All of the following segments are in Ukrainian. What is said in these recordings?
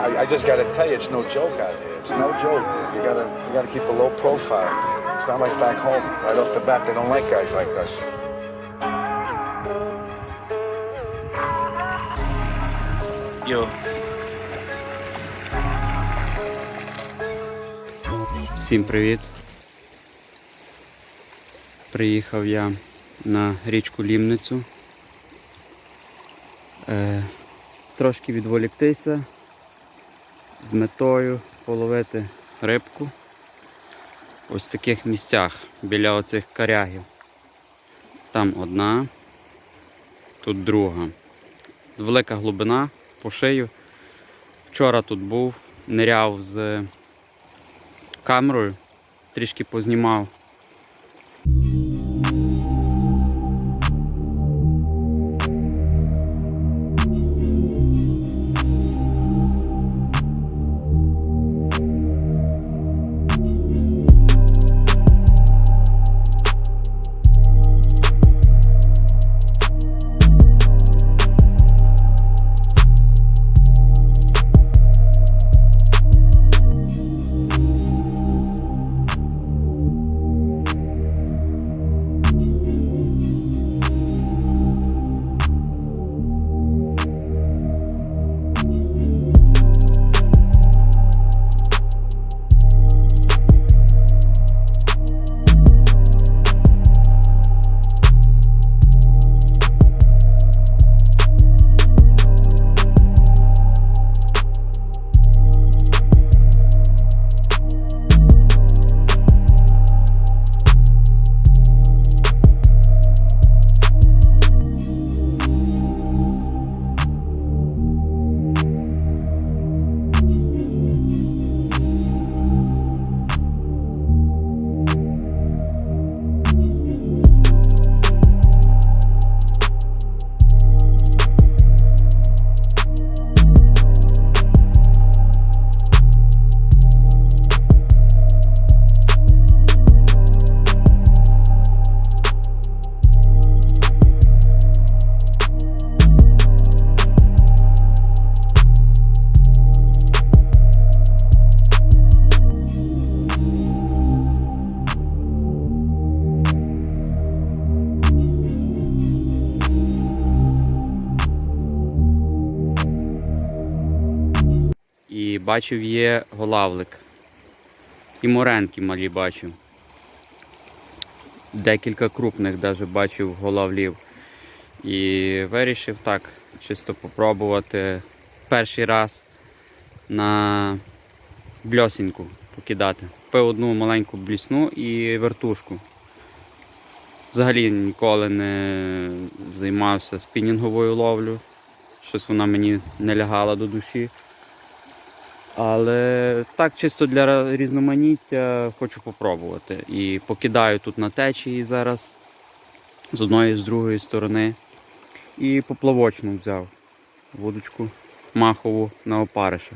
I, I just got to tell you, it's no joke out here. It's no joke. You gotta, you gotta keep a low profile. It's not like back home. Right off the bat, they don't like guys like us. Йо. Всім привіт! Приїхав я на річку Лімницю. Е, трошки відволіктися з метою половити рибку ось в таких місцях біля оцих карягів. Там одна, тут друга. Велика глибина по шию. Вчора тут був, ниряв з камерою, трішки познімав. Бачив є голавлик. І моренки малі бачив. Декілька крупних навіть бачив голавлів. І вирішив так, чисто попробувати перший раз на бльосіньку покидати. Купив одну маленьку блісну і вертушку. Взагалі ніколи не займався спінінговою ловлею. Щось вона мені не лягала до душі. Але так, чисто для різноманіття хочу попробувати. І покидаю тут на течії зараз з одної з другої сторони. І поплавочну взяв вудочку махову на опариша.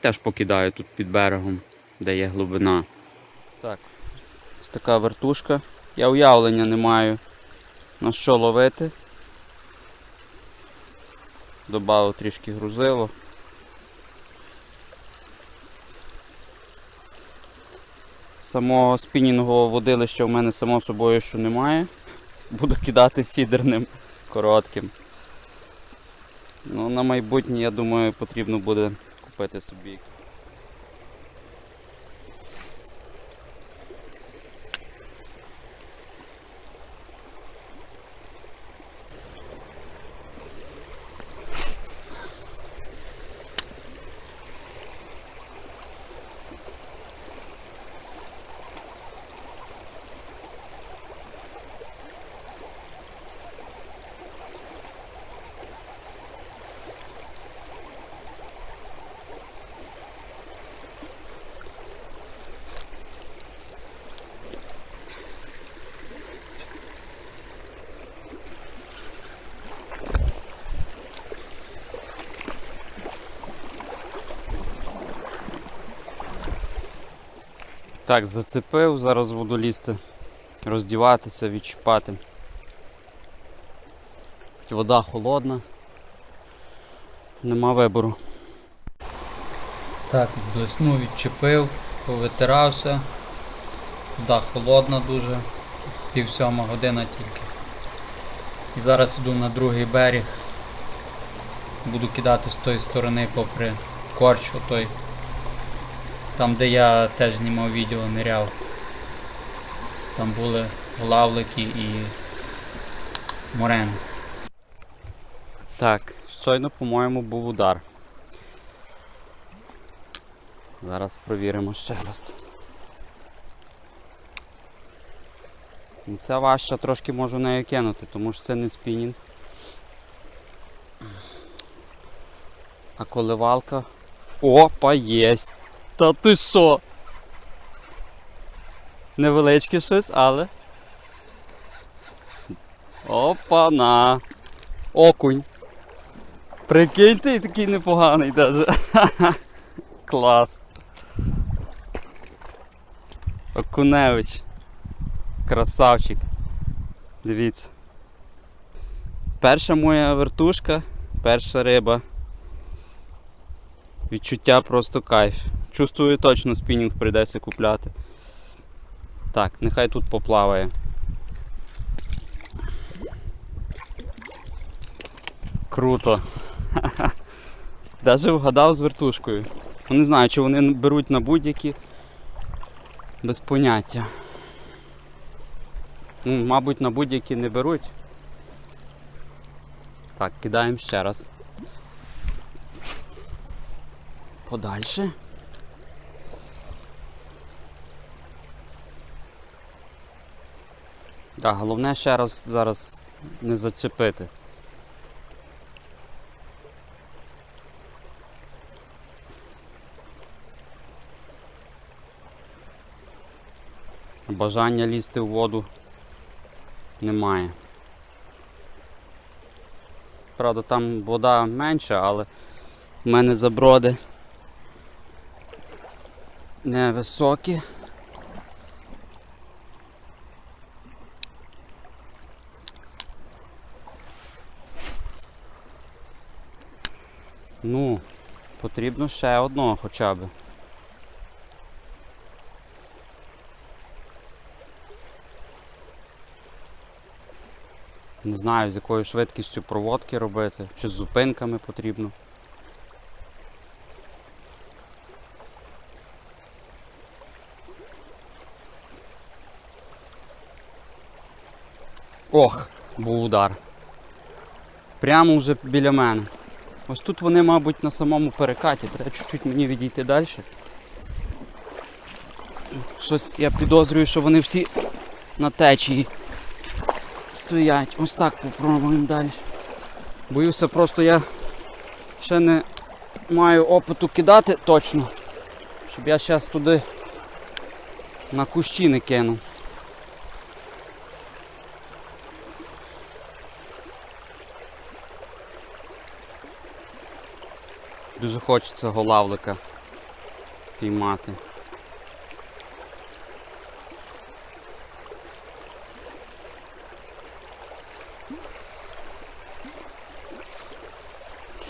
Теж покидаю тут під берегом, де є глибина. Так, ось така вертушка. Я уявлення не маю на що ловити. Добавив трішки грузило. Самого спінінгового водилища в мене само собою що немає. Буду кидати фідерним коротким. Ну, на майбутнє, я думаю, потрібно буде купити собі. Так, зацепив, зараз буду лізти, роздіватися, відчіпати. Вода холодна. Нема вибору. Так, блесну відчепив, повитирався. Вода холодна дуже, пів сьома година тільки. Зараз іду на другий берег. Буду кидати з тої сторони попри корч отой. Там де я теж знімав відео, ниряв. Там були главлики і морени. Так, щойно, по-моєму, був удар. Зараз провіримо ще раз. Ну, Ця важча трошки можу нею кинути, тому що це не спінінг. А коливалка. Опа, єсть! Та ти що? Невеличке щось, але. Опа на. Окунь. Прикиньте, і такий непоганий даже. Клас. Окуневич. Красавчик. Дивіться. Перша моя вертушка, перша риба. Відчуття просто кайф. Чувствую точно спінінг прийдеться купляти. Так, нехай тут поплаває. Круто. Даже вгадав з вертушкою. Ну, Не знаю, чи вони беруть на будь-які. Без поняття. Ну, мабуть, на будь-які не беруть. Так, кидаємо ще раз. Подальше. Так, головне ще раз зараз не зачепити. Бажання лізти в воду немає. Правда, там вода менша, але в мене заброди невисокі. Ну, потрібно ще одного хоча б. Не знаю, з якою швидкістю проводки робити, чи з зупинками потрібно. Ох, був удар. Прямо вже біля мене. Ось тут вони, мабуть, на самому перекаті. Треба чуть-чуть мені відійти далі. Щось я підозрюю, що вони всі на течії стоять. Ось так попробуємо далі. Боюся, просто я ще не маю опиту кидати точно, щоб я зараз туди на кущі не кинув. Дуже хочеться голавлика піймати.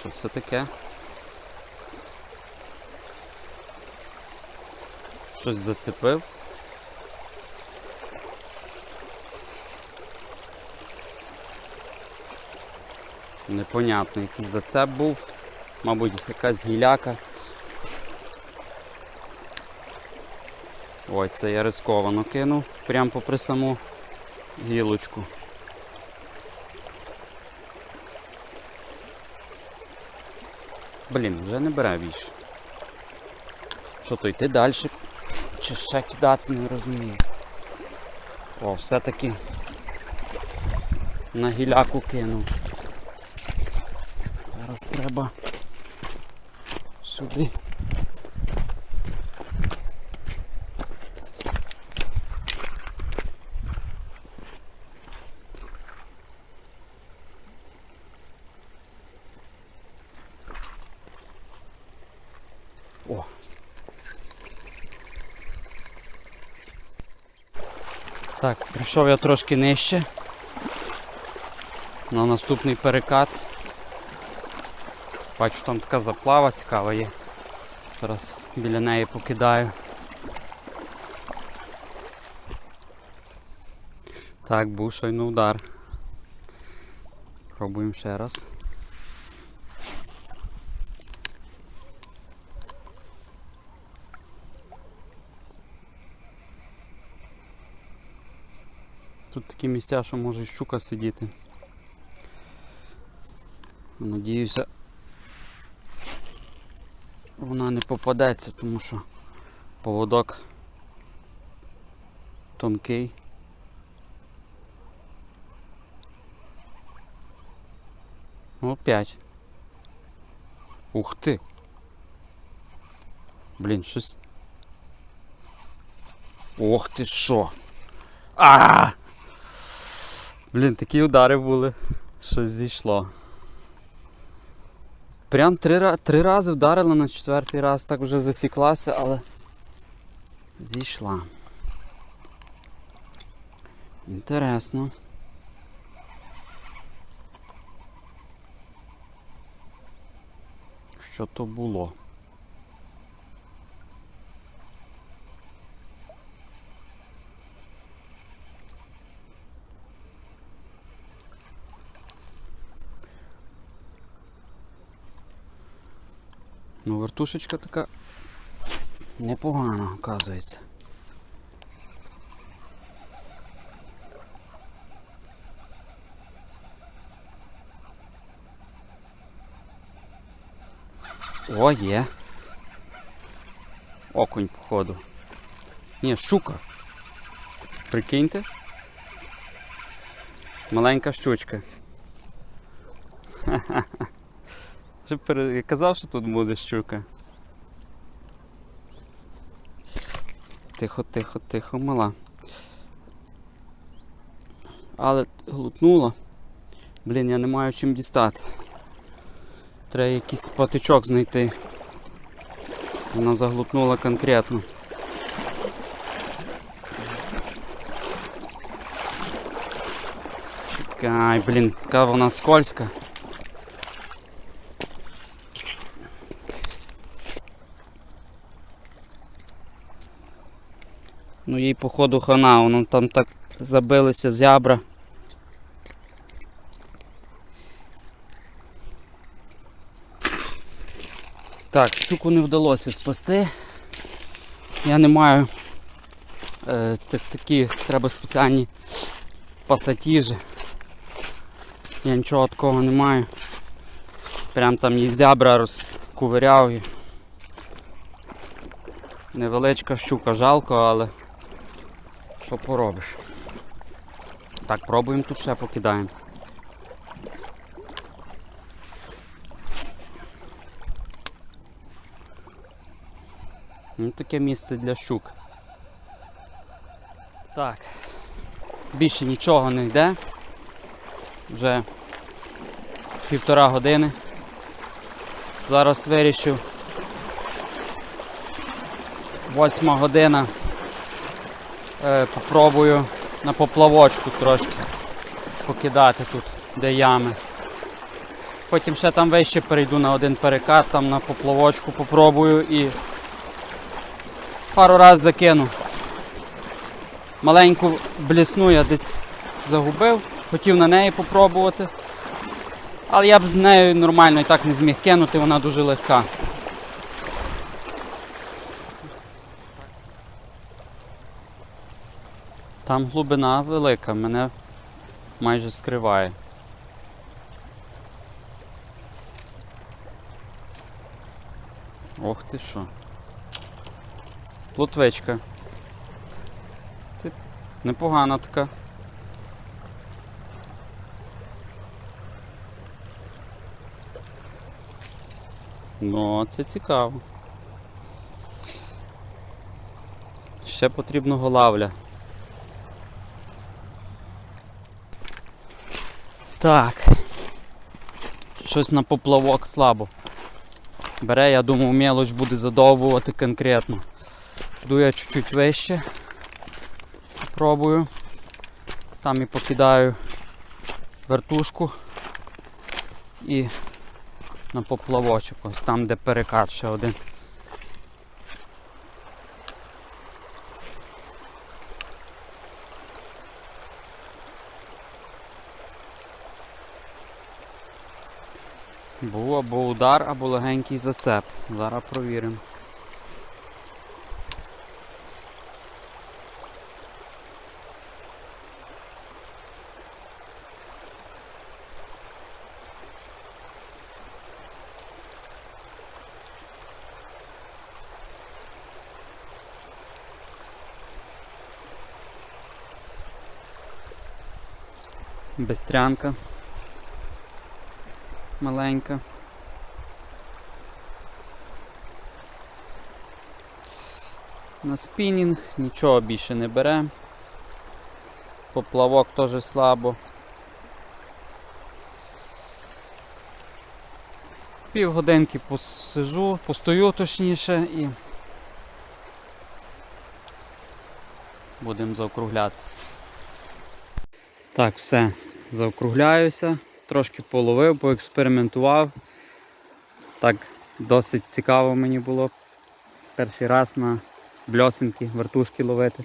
Що це таке? Щось зацепив? Непонятно, якийсь зацеп був, мабуть, якась гіляка. Ой, це я рисковано кинув, прямо попри саму гілочку. Блін, вже не бере більше. Що то йти далі? Чи ще кидати, не розумію. О, все-таки на гіляку кинув. Зараз треба сюди. О. Так, прийшов я трошки нижче. На наступний перекат. Бачу, там така заплава цікава є. Зараз біля неї покидаю. Так, був щойно удар. Пробуємо ще раз. Тут такі місця, що може щука сидіти. Надіюся, вона не попадеться, тому що поводок тонкий. Опять. Ух ти. Блін, щось. Ох ти що. А! Блін, такі удари були. Щось зійшло. Прям три, три рази вдарила на четвертий раз, так вже засіклася, але зійшла. Інтересно. Що то було? Ну, така непогана, оказується. О, є. Окунь, походу. Ні, щука. Прикиньте. Маленька щучка. Ха-ха-ха. Вже пере- казав, що тут буде щука. Тихо, тихо, тихо, мала. Але глутнула. Блін, я не маю чим дістати. Треба якийсь патичок знайти. Вона заглутнула конкретно. Чекай, блін, яка вона скользка. Ну їй походу хана, воно там так забилися зябра. Так, щуку не вдалося спасти. Я не маю е, це такі, треба спеціальні пасатіжі. Я нічого такого не маю. Прям там її зябра розкувиряв. Невеличка щука, жалко, але що поробиш. Так, пробуємо тут ще покидаємо. Ну, таке місце для щук. Так. Більше нічого не йде. Вже півтора години. Зараз вирішив. Восьма година. Е, попробую на поплавочку трошки покидати тут, де ями. Потім ще там вище перейду на один перекат, там на поплавочку попробую і пару раз закину. Маленьку блісну я десь загубив, хотів на неї попробувати. Але я б з нею нормально і так не зміг кинути, вона дуже легка. Там глибина велика, мене майже скриває. Ох ти що. Плотвичка. Ти непогана така. Ну, це цікаво. Ще потрібно голавля. Так. Щось на поплавок слабо. Бере, я думав, мелоч буде задовбувати конкретно. Йду я чуть-чуть вище. Пробую. Там і покидаю вертушку і на поплавочок. Ось там, де перекат ще один. Був або удар, або легенький зацеп. Зараз провіримо. Бестрянка. Маленька. На спінінг нічого більше не бере. Поплавок теж слабо. Півгодинки посижу, постою точніше і будемо заокруглятися. Так, все, заокругляюся, трошки половив, поекспериментував. Так, досить цікаво мені було перший раз на бльосинки, вертушки ловити.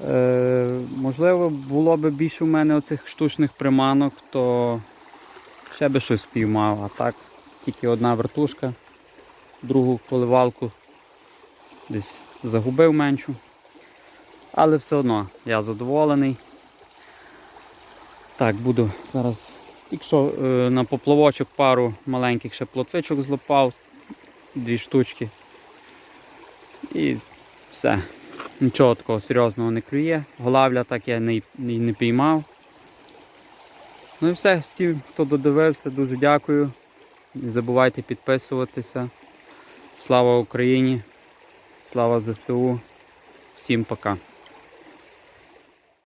Е, можливо, було б більше в мене оцих штучних приманок, то ще би щось спіймав, а так тільки одна вертушка, другу поливалку десь загубив меншу. Але все одно я задоволений. Так, буду зараз. Якщо е, на поплавочок пару маленьких ще плотвичок злопав, дві штучки. І все. Нічого такого серйозного не клює. Голавля так я не, не піймав. Ну і все, всім, хто додивився, дуже дякую. Не забувайте підписуватися. Слава Україні! Слава ЗСУ! Всім пока!